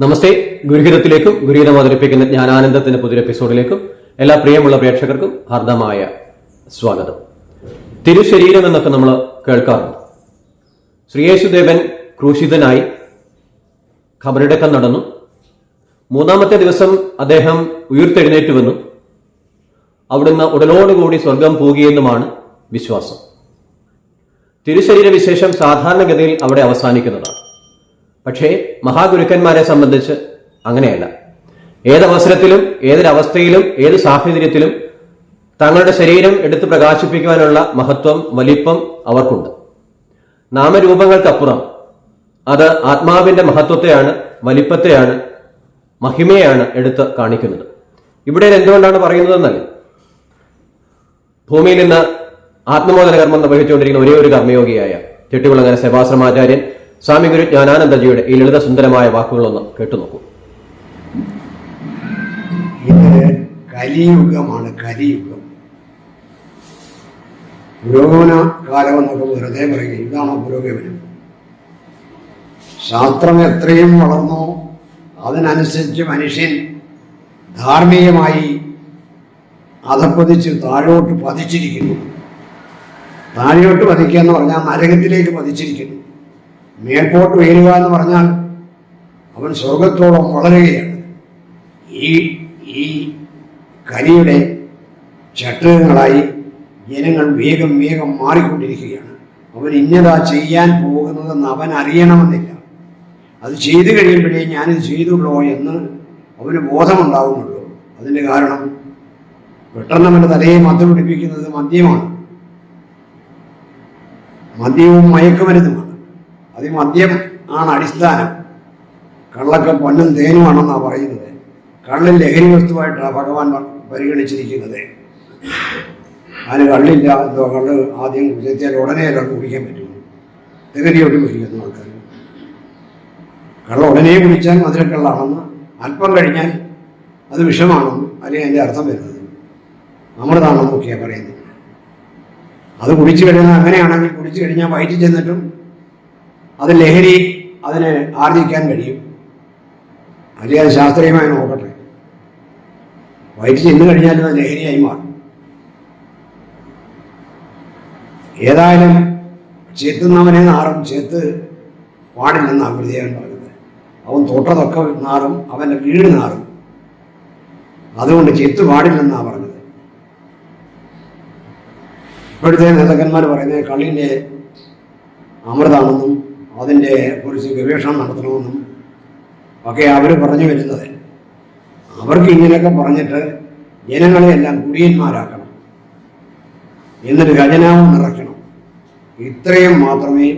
നമസ്തേ. ഗുരുഹിതത്തിലേക്കും ഗുരുഹിതം അവതരിപ്പിക്കുന്ന ജ്ഞാനാനന്ദത്തിന്റെ പുതിയ എപ്പിസോഡിലേക്കും എല്ലാ പ്രിയമുള്ള പ്രേക്ഷകർക്കും ഹർദമായ സ്വാഗതം. തിരുശരീരം എന്നൊക്കെ നമ്മൾ കേൾക്കാറുണ്ട്. ശ്രീയേശുദേവൻ ക്രൂശിതനായി ഖബറടക്കം നടന്നു. മൂന്നാമത്തെ ദിവസം അദ്ദേഹം ഉയർത്തെഴുന്നേറ്റ് വന്നു. അവിടുന്ന് ഉടലോടുകൂടി സ്വർഗം പോകിയെന്നുമാണ് വിശ്വാസം. തിരുശരീര വിശേഷം സാധാരണഗതിയിൽ അവിടെ അവസാനിക്കുന്നതാണ്. പക്ഷേ മഹാഗുരുക്കന്മാരെ സംബന്ധിച്ച് അങ്ങനെയല്ല. ഏതവസരത്തിലും ഏതൊരവസ്ഥയിലും ഏത് സാഹചര്യത്തിലും തങ്ങളുടെ ശരീരം എടുത്ത് പ്രകാശിപ്പിക്കുവാനുള്ള മഹത്വം വലിപ്പം അവർക്കുണ്ട്. നാമരൂപങ്ങൾക്കപ്പുറം അത് ആത്മാവിന്റെ മഹത്വത്തെയാണ് വലിപ്പത്തെയാണ് മഹിമയാണ് എടുത്ത് കാണിക്കുന്നത്. ഇവിടെ എന്തുകൊണ്ടാണ് പറയുന്നതെന്നല്ല? ഭൂമിയിൽ നിന്ന് ആത്മബോധന കർമ്മം നിർവഹിച്ചുകൊണ്ടിരിക്കുന്ന ഒരേ ഒരു കർമ്മയോഗിയായ ചെട്ടികുളങ്ങര സെബാശ്രമാചാര്യൻ സ്വാമി ഗുരു ജ്ഞാനാനന്ദജിയുടെ ഈ ലളിത സുന്ദരമായ വാക്കുകളൊന്ന് കേട്ടുനോക്കൂ. ഇത് കലിയുഗമാണ് കലിയുഗം. പുരോഗമന കാലം എന്നൊക്കെ വെറുതെ പറയുക ഇതാണ് പുരോഗമനം. ശാസ്ത്രം എത്രയും വളർന്നോ അതിനനുസരിച്ച് മനുഷ്യൻ ധാർമ്മികമായി അധപ്പതിച്ച് താഴോട്ട് പതിച്ചിരിക്കുന്നു. താഴോട്ട് പതിക്കുക എന്ന് പറഞ്ഞാൽ നരകത്തിലേക്ക് പതിച്ചിരിക്കുന്നു. മേൽപോട്ട് ഉയരുക എന്ന് പറഞ്ഞാൽ അവൻ സ്വർഗത്തോളം വളരുകയാണ്. ഈ ഈ കലിയുടെ ചട്ടുകങ്ങളായി ജനങ്ങൾ വേഗം വേഗം മാറിക്കൊണ്ടിരിക്കുകയാണ്. അവൻ ഇന്നതാ ചെയ്യാൻ പോകുന്നതെന്ന് അവൻ അറിയണമെന്നില്ല. അത് ചെയ്തു കഴിയുമ്പോഴേ ഞാനിത് ചെയ്തുള്ളൂ എന്ന് അവന് ബോധമുണ്ടാവുന്നുള്ളൂ. അതിന്റെ കാരണം പെട്ടെന്ന് അവന്റെ തലയെ മദ്യം പിടിപ്പിക്കുന്നത് മദ്യമാണ്. മദ്യവും മയക്കുമരുന്നുമാണ്. അത് ഈ മദ്യം ആണ് അടിസ്ഥാനം. കള്ളൊക്കെ പൊന്നും തേനുമാണെന്നാണ് പറയുന്നത്. കള്ളിൽ ലഹരി വസ്തുവായിട്ടാണ് ഭഗവാൻ പരിഗണിച്ചിരിക്കുന്നത്. അതിന് കള്ളില്ല എന്തോ കള്ള് ആദ്യം ചെത്തിയാൽ ഉടനെ ഒരാൾക്ക് കുടിക്കാൻ പറ്റും. തികരിയോട്ട് കുടിക്കുന്ന ആൾക്കാർ കള്ള ഉടനെ കുടിച്ചാൽ മധുരക്കള്ളാണെന്ന് അല്പം കഴിഞ്ഞാൽ അത് വിഷമാണെന്ന് അല്ലെങ്കിൽ അതിന്റെ അർത്ഥം വരുന്നത്. അമൃതാണെന്നൊക്കെയാണ് പറയുന്നത്. അത് കുടിച്ചു കഴിഞ്ഞാൽ അങ്ങനെയാണെങ്കിൽ കുടിച്ചു കഴിഞ്ഞാൽ വയറ്റിൽ ചെന്നിട്ടും അത് ലഹരി അതിനെ ആർജിക്കാൻ കഴിയും. അല്ലെങ്കിൽ അത് ശാസ്ത്രീയമായി നോക്കട്ടെ. വൈറ്റ് ചെന്ന് കഴിഞ്ഞാലും അത് ലഹരിയായി മാറും. ഏതായാലും ചെത്തുന്നവനെ നാറും ചെത്ത് പാടില്ലെന്നാണ് ഗുരുദേവൻ പറഞ്ഞത്. അവൻ തൊട്ടതൊക്കെ നാറും അവന്റെ വീട് നാറും. അതുകൊണ്ട് ചെത്ത് പാടില്ലെന്നാണ് പറഞ്ഞത്. ഇപ്പോഴത്തെ നേതാക്കന്മാർ പറയുന്നത് കള്ളിന്റെ അമൃതാണെന്നും അതിന്റെ കുറിച്ച് ഗവേഷണം നടത്തണമെന്നും ഒക്കെ അവർ പറഞ്ഞു വരുന്നത്. അവർക്ക് ഇങ്ങനെയൊക്കെ പറഞ്ഞിട്ട് ജനങ്ങളെയെല്ലാം കുടിയന്മാരാക്കണം. എന്നിട്ട് ഖജനാവ് നിറയ്ക്കണം. ഇത്രയും മാത്രമേ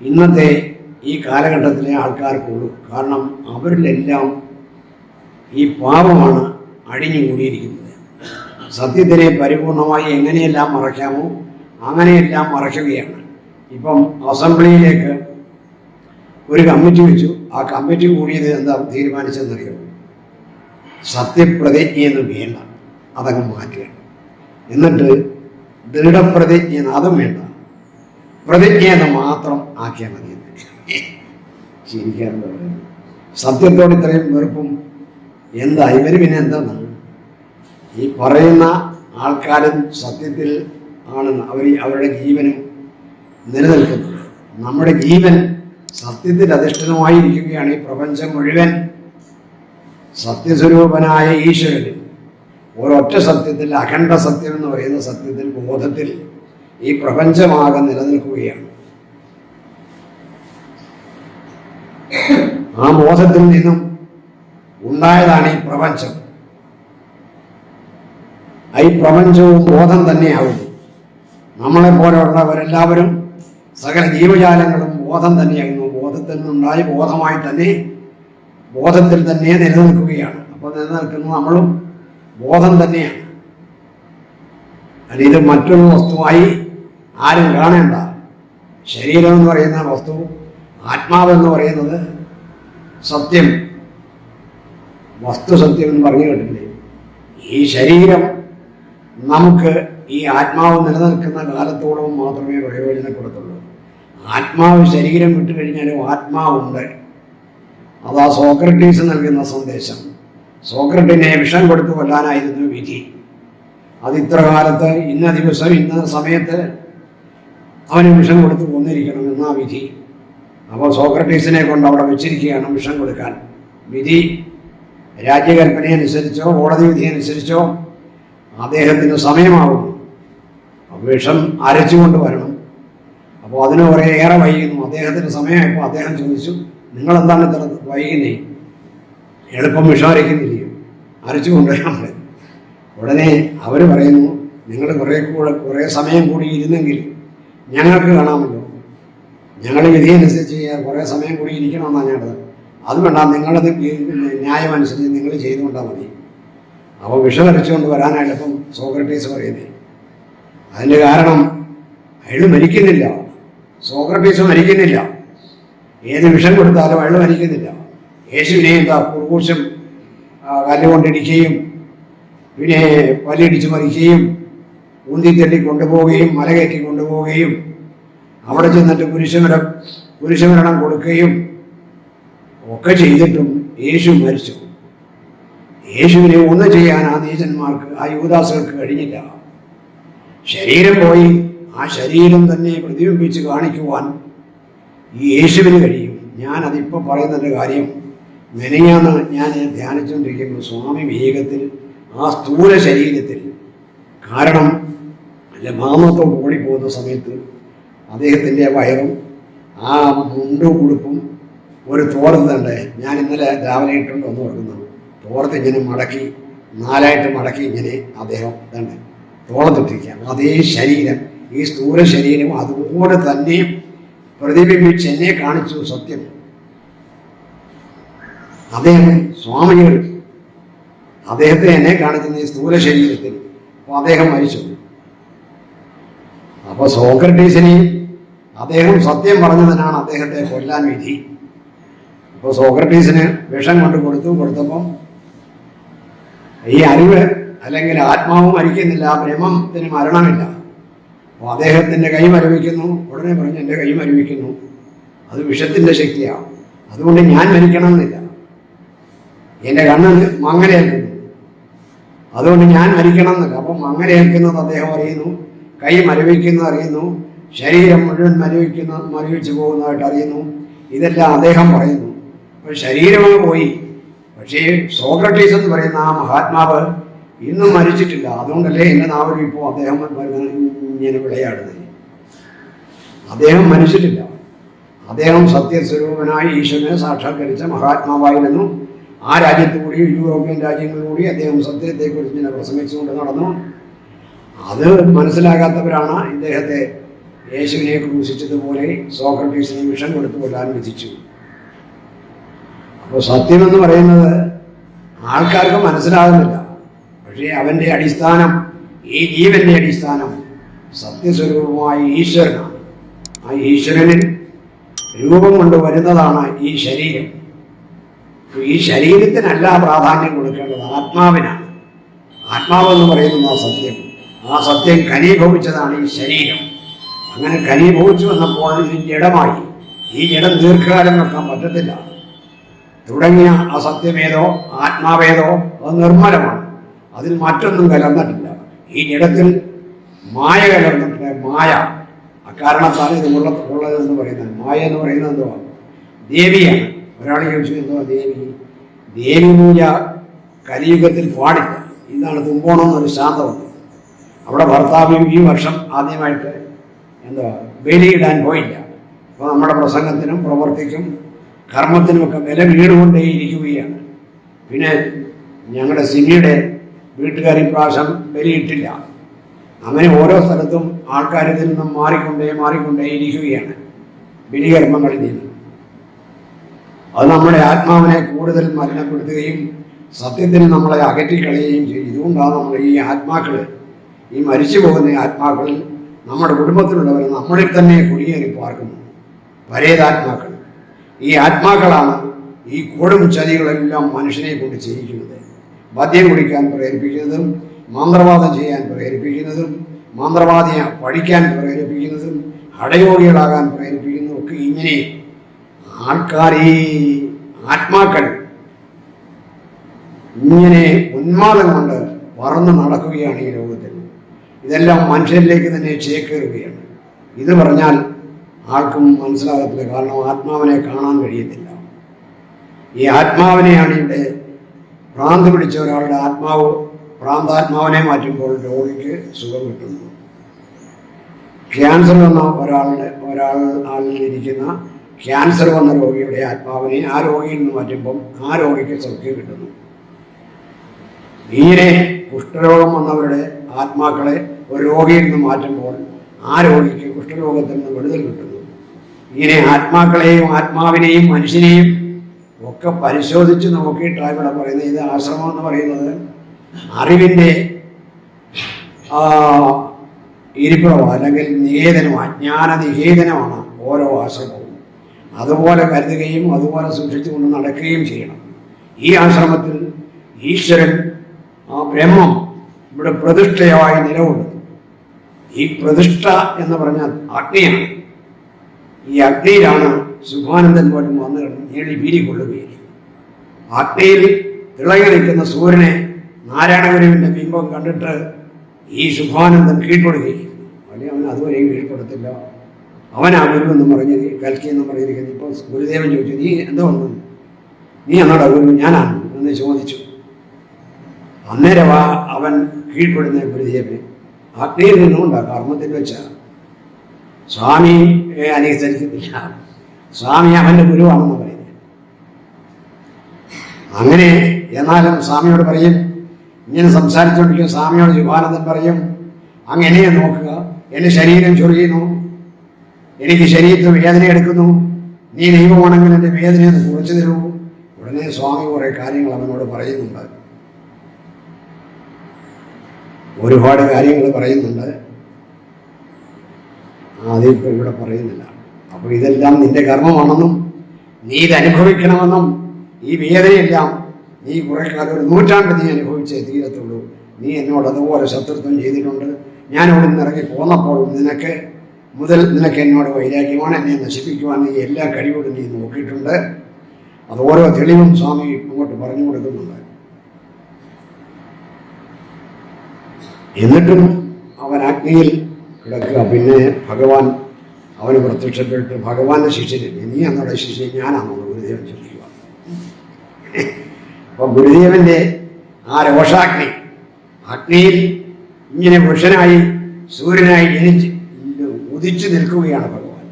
ഇന്നത്തെ ഈ കാലഘട്ടത്തിലെ ആൾക്കാർക്കുള്ളൂ. കാരണം അവരിലെല്ലാം ഈ പാപമാണ് അടിഞ്ഞുകൂടിയിരിക്കുന്നത് സത്യത്തിനെ പരിപൂർണമായി എങ്ങനെയെല്ലാം മറയ്ക്കാമോ അങ്ങനെയെല്ലാം മറയ്ക്കുകയാണ്. ഇപ്പം അസംബ്ലിയിലേക്ക് ഒരു കമ്മിറ്റി വെച്ചു. ആ കമ്മിറ്റി കൂടിയത് എന്താ തീരുമാനിച്ചതെന്നറിയോ? സത്യപ്രതിജ്ഞ എന്ന് വേണ്ട. അതങ്ങ് മാറ്റുക. എന്നിട്ട് ദൃഢപ്രതിജ്ഞ അതും വേണ്ട. പ്രതിജ്ഞ എന്ന് മാത്രം ആക്കിയാൽ മതി. ശരിക്കാറുണ്ട് സത്യത്തോട് ഇത്രയും വെറുപ്പും എന്താ ഇവർ പിന്നെ എന്താണ് ഈ പറയുന്ന ആൾക്കാരും സത്യത്തിൽ ആണ് അവർ അവരുടെ ജീവനും നിലനിൽക്കുന്നത് നമ്മുടെ ജീവൻ സത്യത്തിൽ അധിഷ്ഠിതമായിരിക്കുകയാണ് ഈ പ്രപഞ്ചം മുഴുവൻ. സത്യസ്വരൂപനായ ഈശ്വരനിൽ ഒരൊറ്റ സത്യത്തിൽ അഖണ്ഡ സത്യം എന്ന് പറയുന്ന സത്യത്തിൽ ബോധത്തിൽ ഈ പ്രപഞ്ചമാകെ നിലനിൽക്കുകയാണ്. ആ ബോധത്തിൽ നിന്നും ഉണ്ടായതാണ് ഈ പ്രപഞ്ചം. ഈ പ്രപഞ്ചവും ബോധം തന്നെയാവുന്നു. നമ്മളെ പോലെയുള്ളവരെല്ലാവരും സകല ജീവജാലങ്ങളും ബോധം തന്നെയായിരുന്നു. ബോധത്തിൽ നിന്നുണ്ടായ ബോധമായി തന്നെ ബോധത്തിൽ തന്നെ നിലനിൽക്കുകയാണ്. അപ്പോൾ നിലനിൽക്കുന്ന നമ്മളും ബോധം തന്നെയാണ്. അല്ലെങ്കിൽ മറ്റൊരു വസ്തുവായി ആരും കാണേണ്ട. ശരീരം എന്ന് പറയുന്ന വസ്തു ആത്മാവെന്ന് പറയുന്നത് സത്യം. വസ്തുസത്യം എന്ന് പറഞ്ഞു കേട്ടില്ലേ ഈ ശരീരം നമുക്ക് ഈ ആത്മാവ് നിലനിൽക്കുന്ന കാലത്തോളം മാത്രമേ പ്രയോജനപ്പെടുത്തുള്ളൂ. ആത്മാവ് ശരീരം വിട്ടു കഴിഞ്ഞാലും ആത്മാവുണ്ട്. അതാ സോക്രട്ടീസ് നൽകുന്ന സന്ദേശം. സോക്രട്ടിനെ വിഷം കൊടുത്തു കൊല്ലാനായിരുന്നു വിധി. അത് ഇത്ര കാലത്ത് ഇന്ന ദിവസം ഇന്ന സമയത്ത് അവന് വിഷം കൊടുത്ത് കൊന്നിരിക്കണം എന്നാ വിധി. അപ്പോൾ സോക്രട്ടീസിനെ കൊണ്ട് അവിടെ വെച്ചിരിക്കുകയാണ് വിഷം കൊടുക്കാൻ. വിധി രാജ്യകൽപ്പന അനുസരിച്ചോ കോടതി വിധി അനുസരിച്ചോ അദ്ദേഹത്തിന് സമയമാകുന്നു. അപ്പോൾ വിഷം അരച്ചുകൊണ്ട് വരണം. അപ്പോൾ അതിന് കുറേ ഏറെ വൈകുന്നു അദ്ദേഹത്തിന് സമയമായപ്പോൾ അദ്ദേഹം ചോദിച്ചു നിങ്ങളെന്താണ് ഇത്ര വൈകുന്നേ? എളുപ്പം വിഷം അരയ്ക്കുന്നില്ലയോ അരച്ചു കൊണ്ടുവരാൻ പറയും ഉടനെ അവർ പറയുന്നു നിങ്ങൾ കുറേ കൂടെ കുറേ സമയം കൂടി ഇരുന്നെങ്കിൽ ഞങ്ങൾക്ക് കാണാമല്ലോ. ഞങ്ങൾ വിധി അനുസരിച്ച് ചെയ്യാൻ കുറേ സമയം കൂടി ഇരിക്കണമെന്നാണ് ഞങ്ങളത് അത് വേണ്ട നിങ്ങളത് ന്യായം അനുസരിച്ച് നിങ്ങൾ ചെയ്തുകൊണ്ടാൽ മതി. അപ്പോൾ വിഷം അരച്ചുകൊണ്ട് വരാനായിട്ടിപ്പം സോക്രട്ടീസ് പറയുന്നത്. അതിന്റെ കാരണം അയാൾ മരിക്കുന്നില്ല. സോക്രട്ടീസ് മരിക്കുന്നില്ല. ഏത് വിഷം കൊടുത്താലും അയാൾ മരിക്കുന്നില്ല. യേശുവിനെ എന്താ കുറുകൂശം കല്ലുകൊണ്ടിടിക്കുകയും പിന്നെ പല്ലിടിച്ച് മറിക്കുകയും ഊന്തിത്തള്ളി കൊണ്ടുപോവുകയും മലകയറ്റി കൊണ്ടുപോവുകയും അവിടെ ചെന്നിട്ട് കുരിശുമരം കുരിശുമരണം കൊടുക്കുകയും ഒക്കെ ചെയ്തിട്ടും യേശു മരിച്ചു. യേശുവിനെ ഒന്ന് ചെയ്യാൻ ആ നീചന്മാർക്ക് ആ യുവദാസുകൾക്ക് കഴിഞ്ഞില്ല. ശരീരം പോയി ആ ശരീരം തന്നെ പ്രതിബിംബിച്ച് കാണിക്കുവാൻ ഈ യേശുവിന് കഴിയും. ഞാനതിപ്പോൾ പറയുന്നതിന്റെ കാര്യം നനയാണ് ഞാൻ ധ്യാനിച്ചുകൊണ്ടിരിക്കുന്നു സ്വാമി വിവേകത്തിൽ ആ സ്ഥൂല ശരീരത്തിൽ കാരണം അല്ല മാമത്തോട് ഓടിപ്പോകുന്ന സമയത്ത് അദ്ദേഹത്തിന്റെ വയറും ആ മുണ്ടും ഉടുപ്പും ഒരു തോർത്ത് തണ്ടേ ഞാൻ ഇന്നലെ രാവിലെ ഇട്ടുകൊണ്ട് ഒന്ന് ഓർക്കുന്നു. തോർത്ത് ഇങ്ങനെ മടക്കി നാലായിട്ട് മടക്കി ഇങ്ങനെ അദ്ദേഹം തന്നെ തോളത്തിട്ടിരിക്കുക അതേ ശരീരം ഈ സ്ഥൂല ശരീരം അതുപോലെ തന്നെ പ്രതിബിംബിച്ച് എന്നെ കാണിച്ചു സത്യം. അദ്ദേഹം സ്വാമികൾ അദ്ദേഹത്തെ എന്നെ കാണിക്കുന്ന ഈ സ്ഥൂല ശരീരത്തിൽ. അപ്പോൾ അദ്ദേഹം മരിച്ചു. അപ്പോൾ സോക്രട്ടീസിനെ അദ്ദേഹം സത്യം പറഞ്ഞതിനാണ് അദ്ദേഹത്തെ കൊല്ലാൻ വിധി. അപ്പോൾ സോക്രട്ടീസിന് വിഷം കൊണ്ട് കൊടുത്തു കൊടുത്തപ്പം ഈ അറിവ് അല്ലെങ്കിൽ ആത്മാവ് മരിക്കുന്നില്ല ബ്രഹ്മത്തിന് മരണമില്ല. അപ്പോൾ അദ്ദേഹത്തിന്റെ കൈ മരവിക്കുന്നു. ഉടനെ പറഞ്ഞു എന്റെ കൈ മരവിക്കുന്നു. അത് വിഷത്തിന്റെ ശക്തിയാണ്. അതുകൊണ്ട് ഞാൻ മരിക്കണമെന്നില്ല. എന്റെ കണ്ണിന് മങ്ങലേൽക്കുന്നു അതുകൊണ്ട് ഞാൻ മരിക്കണം എന്നില്ല അപ്പം മങ്ങലേൽക്കുന്നത് അദ്ദേഹം അറിയുന്നു. കൈ മരവിക്കുന്നത് അറിയുന്നു. ശരീരം മുഴുവൻ മരവിക്കുന്ന മരവിച്ചു പോകുന്നതായിട്ട് അറിയുന്നു. ഇതെല്ലാം അദ്ദേഹം പറയുന്നു. അപ്പോൾ ശരീരമങ്ങ് പോയി. പക്ഷേ സോക്രട്ടീസ് എന്ന് പറയുന്ന ആ മഹാത്മാവ് ഇന്നും മരിച്ചിട്ടില്ല. അതുകൊണ്ടല്ലേ എന്റെ നാവിൽ ഇപ്പോൾ അദ്ദേഹം ഇങ്ങനെ വിളയാടുന്നത് അദ്ദേഹം മനുഷ്യരില്ല അദ്ദേഹം സത്യസ്വരൂപനായി ഈശ്വരനെ സാക്ഷാത്കരിച്ച മഹാത്മാവായിരുന്നു. ആ രാജ്യത്തു കൂടി യൂറോപ്യൻ രാജ്യങ്ങളിലൂടി അദ്ദേഹം സത്യത്തെക്കുറിച്ച് ഇങ്ങനെ പ്രസംഗിച്ചുകൊണ്ട് നടന്നു. അത് മനസ്സിലാകാത്തവരാണ് ഇദ്ദേഹത്തെ യേശുവിനെ ക്രൂശിച്ചതുപോലെ സോക്രട്ടീസിനെ വിഷം കൊടുത്തു കൊല്ലാൻ വിധിച്ചു. അപ്പോൾ സത്യമെന്ന് പറയുന്നത് ആൾക്കാർക്ക് മനസ്സിലാകുന്നില്ല. പക്ഷേ അവന്റെ അടിസ്ഥാനം ഈ ജീവന്റെ അടിസ്ഥാനം സത്യസ്വരൂപമായ ഈശ്വരനാണ്. ആ ഈശ്വരനിൽ രൂപം കൊണ്ട് വരുന്നതാണ് ഈ ശരീരം. ഈ ശരീരത്തിനല്ല പ്രാധാന്യം കൊടുക്കേണ്ടത് ആത്മാവിനാണ്. ആത്മാവെന്ന് പറയുന്നത് ആ സത്യം. ആ സത്യം ഖനീഭവിച്ചതാണ് ഈ ശരീരം. അങ്ങനെ ഖനീഭവിച്ചു വന്നപ്പോൾ ഇത് ജഡമായി ഈ ജഡം ദീർഘകാലം വെക്കാൻ പറ്റത്തില്ല. തുടങ്ങിയ അസത്യമേതോ സത്യമേതോ ആത്മാവേതോ അത് നിർമ്മലമാണ്. അതിൽ മറ്റൊന്നും കലർന്നിട്ടില്ല. ഈ ജഡത്തിൽ മായ കലർന്നിട്ടില്ല മായ. അക്കാരണത്താണ് ഇത് ഉള്ള ഉള്ളതെന്ന് പറയുന്നത് മായ എന്ന് പറയുന്നത് എന്തുവാ? ദേവിയാണ്. ഒരാൾ ചോദിച്ചു എന്തുവാ ദേവി? ദേവി പൂജ കലിയുഗത്തിൽ പാടില്ല. ഇതാണ് തുമ്പോണം എന്നൊരു ശാന്തമുണ്ട് അവിടെ ഭർത്താവ് ഈ വർഷം ആദ്യമായിട്ട് എന്താ ബലിയിടാൻ പോയില്ല. അപ്പോൾ നമ്മുടെ പ്രസംഗത്തിനും പ്രവർത്തിക്കും കർമ്മത്തിനുമൊക്കെ വില വീടുകൊണ്ടേയിരിക്കുകയാണ് പിന്നെ ഞങ്ങളുടെ സിമിയുടെ വീട്ടുകാരി പ്രാവശ്യം ബലിയിട്ടില്ല. അങ്ങനെ ഓരോ സ്ഥലത്തും ആൾക്കാർ ഇതിൽ നിന്നും മാറിക്കൊണ്ടേ മാറിക്കൊണ്ടേ ഇരിക്കുകയാണ്. ബലികർമ്മങ്ങളിൽ നിന്ന് അത് നമ്മുടെ ആത്മാവിനെ കൂടുതൽ മലിനപ്പെടുത്തുകയും സത്യത്തിന് നമ്മളെ അകറ്റിക്കളയുകയും ചെയ്യും. ഇതുകൊണ്ടാണ് നമ്മൾ ഈ ആത്മാക്കൾ ഈ മരിച്ചു പോകുന്ന ആത്മാക്കൾ നമ്മുടെ കുടുംബത്തിലുള്ളവർ നമ്മളിൽ തന്നെ കുടിയേറി പാർക്കുന്നു. പരേതാത്മാക്കൾ. ഈ ആത്മാക്കളാണ് ഈ കൂടും ചതികളെല്ലാം മനുഷ്യനെ കൊണ്ട് ചെയ്യിക്കുന്നത്. മദ്യം കുടിക്കാൻ പ്രേരിപ്പിക്കുന്നതും മന്ത്രവാദം ചെയ്യാൻ പ്രേരിപ്പിക്കുന്നതും മന്ത്രവാദിയെ പഠിക്കാൻ പ്രേരിപ്പിക്കുന്നതും ഹടയോഗികളാകാൻ പ്രേരിപ്പിക്കുന്നതും ഒക്കെ ഇങ്ങനെ ആൾക്കാരെ ആത്മാക്കൾ ഇങ്ങനെ ഉന്മാദം കൊണ്ട് പറന്ന് നടക്കുകയാണ് ഈ ലോകത്തിൽ. ഇതെല്ലാം മനുഷ്യരിലേക്ക് തന്നെ ചേക്കേറുകയാണ്. ഇത് പറഞ്ഞാൽ ആർക്കും മനസ്സിലാകത്തില്ല. കാരണം ആത്മാവിനെ കാണാൻ കഴിയത്തില്ല. ഈ ആത്മാവിനെയാണ് ഇവിടെ ഭ്രാന്ത് പിടിച്ച ഒരാളുടെ ആത്മാവ് ഭ്രാന്താത്മാവിനെ മാറ്റുമ്പോൾ രോഗിക്ക് സുഖം കിട്ടുന്നു. ക്യാൻസർ വന്ന ഒരാളുടെ ഒരാൾ ആളിൽ ഇരിക്കുന്ന ക്യാൻസർ വന്ന രോഗിയുടെ ആത്മാവിനെ ആ രോഗിയിൽ നിന്ന് മാറ്റുമ്പം ആ രോഗിക്ക് സൗഖ്യം കിട്ടുന്നു. ഇങ്ങനെ കുഷ്ഠരോഗം വന്നവരുടെ ആത്മാക്കളെ ഒരു രോഗിയിൽ നിന്ന് മാറ്റുമ്പോൾ ആ രോഗിക്ക് കുഷ്ഠരോഗത്തിൽ നിന്ന് വിടുതൽ കിട്ടുന്നു. ഇങ്ങനെ ആത്മാക്കളെയും ആത്മാവിനെയും മനുഷ്യനെയും ഒക്കെ പരിശോധിച്ച് നോക്കിയിട്ടാണ് ഇവിടെ പറയുന്നത്. ഇത് ആശ്രമം എന്ന് പറയുന്നത് അറിവിന്റെ ഇരിപ്പിടമോ അല്ലെങ്കിൽ നിവേദനമോ അജ്ഞാന നിവേദനമാണ് ഓരോ ആശ്രമവും. അതുപോലെ കരുതുകയും അതുപോലെ സൂക്ഷിച്ചുകൊണ്ട് നടക്കുകയും ചെയ്യണം. ഈ ആശ്രമത്തിൽ ഈശ്വരൻ ആ ബ്രഹ്മം ഇവിടെ പ്രതിഷ്ഠയായി നിലകൊള്ളുന്നു. ഈ പ്രതിഷ്ഠ എന്ന് പറഞ്ഞാൽ അഗ്നിയാണ് ഈ അഗ്നിയിലാണ് സുഖാനന്ദൻ പോലും വന്നു നീളി വീരിക്കൊള്ളുകയും അഗ്നിയിൽ തിളങ്ങി നിൽക്കുന്ന സൂര്യനെ നാരായണഗുരുവിന്റെ ബിംബം കണ്ടിട്ട് ഈ ശുഭാനന്ദൻ കീഴ്പ്പെടുകയും അല്ലെങ്കിൽ അവൻ അതുവരെയും കീഴ്പ്പെടുത്തില്ല. അവൻ ആ ഗുരു എന്ന് പറഞ്ഞ് കൽക്കി എന്ന് പറഞ്ഞിരിക്കുന്നത് ഇപ്പോൾ ഗുരുദേവൻ ചോദിച്ചു നീ എന്തോ വന്നു? നീ എന്നോട് ഗുരു? ഞാനാണ് എന്ന് ചോദിച്ചു. അന്നേരം ആ അവൻ കീഴ്പ്പെടുന്ന ഗുരുദേവന് അഗ്നിയിൽ നിന്നുകൊണ്ടാ കർമ്മത്തിൽ വെച്ച. സ്വാമിയെ അനുസരിക്കുന്നില്ല. സ്വാമി അവന്റെ ഗുരുവാണെന്ന് പറയുന്നത് അങ്ങനെ എന്നാലും സ്വാമിയോട് പറയും ഇങ്ങനെ സംസാരിച്ചുകൊണ്ടിരിക്കും സ്വാമിയോട് ശിവാനന്ദൻ പറയും അങ്ങനെ നോക്കുക. എന്റെ ശരീരം ചൊറിയുന്നു. എനിക്ക് ശരീരത്തിൽ വേദന എടുക്കുന്നു. നീ ദൈവമാണെങ്കിൽ എന്റെ എന്ന് കുറച്ചു തരൂ. ഉടനെ സ്വാമി കുറേ കാര്യങ്ങൾ അവനോട് പറയുന്നുണ്ട്. ഒരുപാട് കാര്യങ്ങൾ പറയുന്നുണ്ട്. അതിപ്പോൾ ഇവിടെ പറയുന്നില്ല. അപ്പോൾ ഇതെല്ലാം നിന്റെ കർമ്മമാണെന്നും നീ ഇത് അനുഭവിക്കണമെന്നും ഈ വേദനയെല്ലാം നീ കുറെ കാലം ഒരു നൂറ്റാണ്ട് നീ അനുഭവിച്ചേ തീരത്തുള്ളൂ. നീ എന്നോട് അതുപോലെ ശത്രുത്വം ചെയ്തിട്ടുണ്ട്. ഞാൻ അവിടെ നിന്ന് ഇറങ്ങി പോന്നപ്പോൾ നിനക്ക് മുതൽ നിനക്ക് എന്നോട് വൈരാഗ്യമാണ്. എന്നെ നശിപ്പിക്കുവാൻ നീ എല്ലാ കഴിവുകളും നീ നോക്കിയിട്ടുണ്ട്. അത് ഓരോ തെളിവും സ്വാമി ഇങ്ങോട്ട് പറഞ്ഞു കൊടുക്കുന്നുണ്ട്. എന്നിട്ടും അവൻ അഗ്നിയിൽ കിടക്കുക. പിന്നെ ഭഗവാൻ അവന് പ്രത്യക്ഷപ്പെട്ട്. ഭഗവാന്റെ ശിഷ്യനെ നീ എന്നോട് ശിഷ്യൻ ഞാനാണോ ഗുരുദേവൻ ചോദിക്കുക. അപ്പൊ ഗുരുദേവന്റെ ആ രോഷാഗ്നി അഗ്നിയിൽ ഇങ്ങനെ പുരുഷനായി സൂര്യനായി ജനിച്ച് ഉദിച്ചു നിൽക്കുകയാണ് ഭഗവാൻ.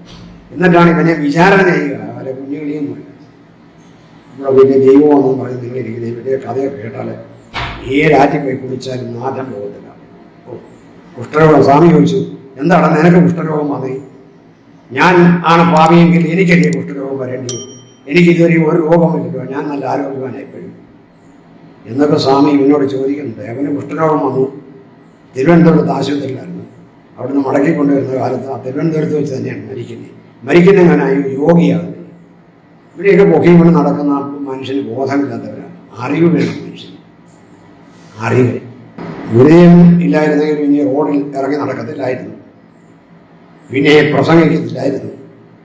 എന്നിട്ടാണ് ഇവനെ വിചാരണ ചെയ്യുക അവരെ കുഞ്ഞുകളിയൊന്നുമില്ല നമ്മളെ വലിയ ദൈവമാണെന്ന് പറഞ്ഞ് നിങ്ങളിരിക്കുന്നത് ഇവരുടെ കഥയൊക്കെ കേട്ടാൽ ഏഴാറ്റി പോയി കുടിച്ചാലും നാഥം പോകത്തില്ല ഓ, കുഷ്ഠരോഗം സ്വാമി ചോദിച്ചു എന്താണ് നിനക്ക് കുഷ്ഠരോഗം വന്നേ? ഞാൻ ആണ് പാപിയെങ്കിൽ എനിക്കല്ലേ കുഷ്ഠരോഗം വരേണ്ടി എനിക്ക് ഇതുവരെ ഒരു രോഗമില്ലല്ലോ ഞാൻ നല്ല ആരോഗ്യവാനായിപ്പോഴും എന്നൊക്കെ സ്വാമി ഇവനോട് ചോദിക്കുന്നുണ്ട്. അവന് കുഷ്ഠരോഗം വന്നു. തിരുവനന്തപുരത്ത് ആശുപത്രിയിലായിരുന്നു. അവിടുന്ന് മടക്കി കൊണ്ടുവരുന്ന കാലത്ത് ആ തിരുവനന്തപുരത്ത് വെച്ച് തന്നെയാണ് മരിക്കുന്നത്. മരിക്കുന്നവനായി യോഗിയാകുന്നത് ഇവിടെയൊക്കെ പൊക്കിയും കൊണ്ട് നടക്കുന്ന മനുഷ്യന് ബോധമില്ലാത്തവരാണ്. അറിവ് വേണം മനുഷ്യന്. അറിവ്. വിനയം ഇല്ലായിരുന്നെങ്കിൽ ഇനി റോഡിൽ ഇറങ്ങി നടക്കത്തില്ലായിരുന്നു. പിന്നെ പ്രസംഗിക്കത്തില്ലായിരുന്നു.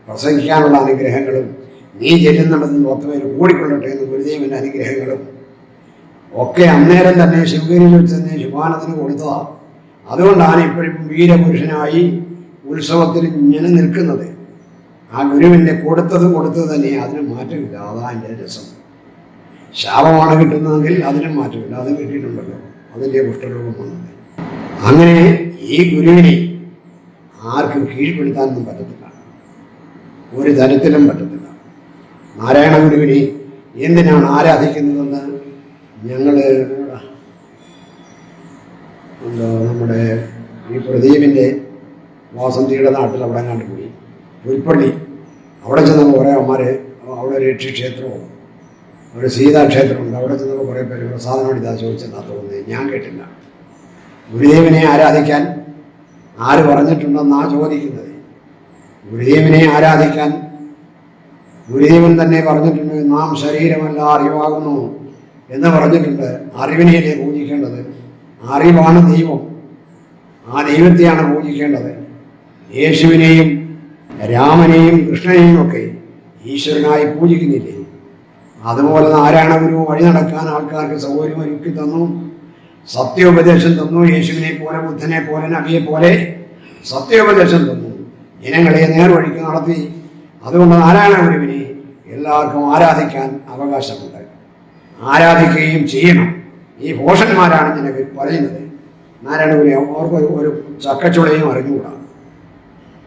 പ്രസംഗിക്കാനുള്ള അനുഗ്രഹങ്ങളും നീ ചെല്ലുന്നുണ്ടെന്ന് പത്ത് പേര് കൂടിക്കൊള്ളട്ടെ എന്ന് ഗുരുദേവന്റെ അനുഗ്രഹങ്ങളും ഒക്കെ അന്നേരം തന്നെ ശിവഗിരിയിൽ വെച്ച് തന്നെ ശിവാനത്തിന് കൊടുത്തതാണ് അതുകൊണ്ടാണ് ഇപ്പോഴും വീരപുരുഷനായി ഉത്സവത്തിൽ ഇങ്ങനെ നിൽക്കുന്നത്. ആ ഗുരുവിന്റെ കൊടുത്തത് കൊടുത്തത് തന്നെ അതിന് മാറ്റമില്ല അതാ എന്റെ രസം. ശാപമാണ് കിട്ടുന്നതെങ്കിൽ അതിന് മാറ്റമില്ല അത് കിട്ടിയിട്ടുണ്ടല്ലോ. അതിന്റെ കുഷ്ഠരോഗം അങ്ങനെ ഈ ഗുരുവിനെ ആർക്കും കീഴ്പ്പെടുത്താനൊന്നും പറ്റത്തില്ല. ഒരു തരത്തിലും പറ്റത്തില്ല. നാരായണ ഗുരുവിനെ എന്തിനാണ് ആരാധിക്കുന്നതെന്ന് ഞങ്ങൾ എന്താ നമ്മുടെ ഈ പ്രദീപിന്റെ വാസന്തിയുടെ നാട്ടിൽ അവിടെ കണ്ടു പോയി. പുൽപ്പള്ളി. അവിടെ ചെന്നപ്പോൾ കുറേ അമ്മമാർ അവിടെ ഒരു ക്ഷേത്രവും ഒരു സീതാക്ഷേത്രമുണ്ട് അവിടെ ചെന്നപ്പോൾ കുറേ പേര് പ്രസാദനോട് ഇതാ ചോദിച്ചെന്നാ തോന്നുന്നത് ഞാൻ കേട്ടില്ല. ഗുരുദേവിനെ ആരാധിക്കാൻ ആര് പറഞ്ഞിട്ടുണ്ടെന്നാ ചോദിക്കുന്നത്. ഗുരുദേവിനെ ആരാധിക്കാൻ ഗുരുദേവൻ തന്നെ പറഞ്ഞിട്ടുണ്ട്. നാം ശരീരമല്ല അറിവാകുന്നു. എന്ന് പറഞ്ഞിട്ടുണ്ട് അറിവിനെയല്ലേ പൂജിക്കേണ്ടത്? അറിവാണ് ദൈവം. ആ ദൈവത്തെയാണ് പൂജിക്കേണ്ടത്. യേശുവിനെയും രാമനെയും കൃഷ്ണനെയും ഒക്കെ ഈശ്വരനായി പൂജിക്കുന്നില്ലേ? അതുപോലെ നാരായണ ഗുരു വഴി നടക്കാൻ ആൾക്കാർക്ക് സൗകര്യം ഒരുക്കി തന്നു. സത്യോപദേശം തന്നു. യേശുവിനെ പോലെ ബുദ്ധനെ പോലെ നബിയെ പോലെ സത്യോപദേശം തന്നു. ജനങ്ങളെ നേർവഴിക്ക് നടത്തി. അതുകൊണ്ട് നാരായണ ഗുരുവിനെ എല്ലാവർക്കും ആരാധിക്കാൻ അവകാശമുണ്ട്. ആരാധിക്കുകയും ചെയ്യണം. ഈ ഭോഷന്മാരാണ് നിനക്ക് പറയുന്നത്. നാരായണഗുരു അവർക്ക് ഒരു- ചക്കച്ചുളയും അറിഞ്ഞുകൂടാ.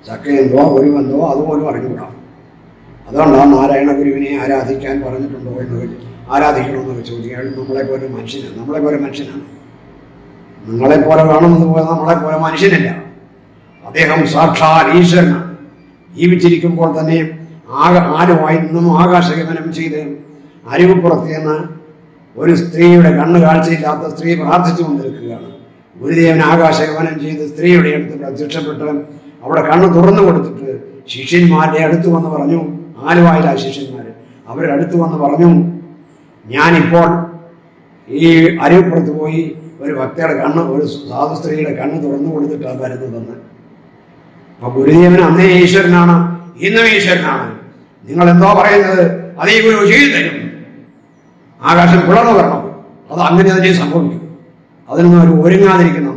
ചക്കയെന്തോ ഗുരുവെന്തോ അതുപോലും അറിഞ്ഞുകൂടാ. അതുകൊണ്ടാണ് നാരായണഗുരുവിനെ ആരാധിക്കാൻ പറഞ്ഞിട്ടുണ്ടോ എന്ന് ആരാധിക്കണമെന്ന് ചോദിക്കുകയാണ് നമ്മളെ പോലെ മനുഷ്യനാണ് നമ്മളെ പോലെ മനുഷ്യനാണ് നിങ്ങളെ പോലെ പോയാൽ നമ്മളെപ്പോലെ നമ്മളെ പോലെ മനുഷ്യനല്ല. അദ്ദേഹം സാക്ഷാൽ ഈശ്വരനാണ് ജീവിച്ചിരിക്കുമ്പോൾ തന്നെ ആക ആരുമായി നിന്നും ആകാശഗമനം ചെയ്ത് അരിവുപുറത്ത് ഒരു സ്ത്രീയുടെ കണ്ണ് കാഴ്ചയില്ലാത്ത സ്ത്രീ പ്രാർത്ഥിച്ചു കൊണ്ടിരിക്കുകയാണ്. ഗുരുദേവൻ ആകാശഗമനം ചെയ്ത് സ്ത്രീയുടെ അടുത്ത് പ്രത്യക്ഷപ്പെട്ട് അവിടെ കണ്ണ് തുറന്നു കൊടുത്തിട്ട് ശിഷ്യന്മാരുടെ അടുത്ത് വന്ന് പറഞ്ഞു ആലുവായില്ല ശിഷ്യന്മാർ അവരുടെ അടുത്ത് വന്ന് പറഞ്ഞു ഞാനിപ്പോൾ ഈ അരുവിപ്പുറത്ത് പോയി ഒരു ഭക്തയുടെ കണ്ണ് ഒരു സാധു സ്ത്രീയുടെ കണ്ണ് തുറന്നു കൊടുത്തിട്ടാണ് വരുന്നതെന്ന്. അപ്പൊ ഗുരുദേവൻ അന്നേ ഈശ്വരനാണ് ഇന്നും ഈശ്വരനാണ്. നിങ്ങൾ എന്തോ പറയുന്നത് അതേ ഗുരു ചെയ്തു തരും. ആകാശം പിളർന്നു വരണം. അത് അങ്ങനെ അതിനെ സംഭവിക്കും. അതിനൊന്നും അവർ ഒരുങ്ങാതിരിക്കുന്ന.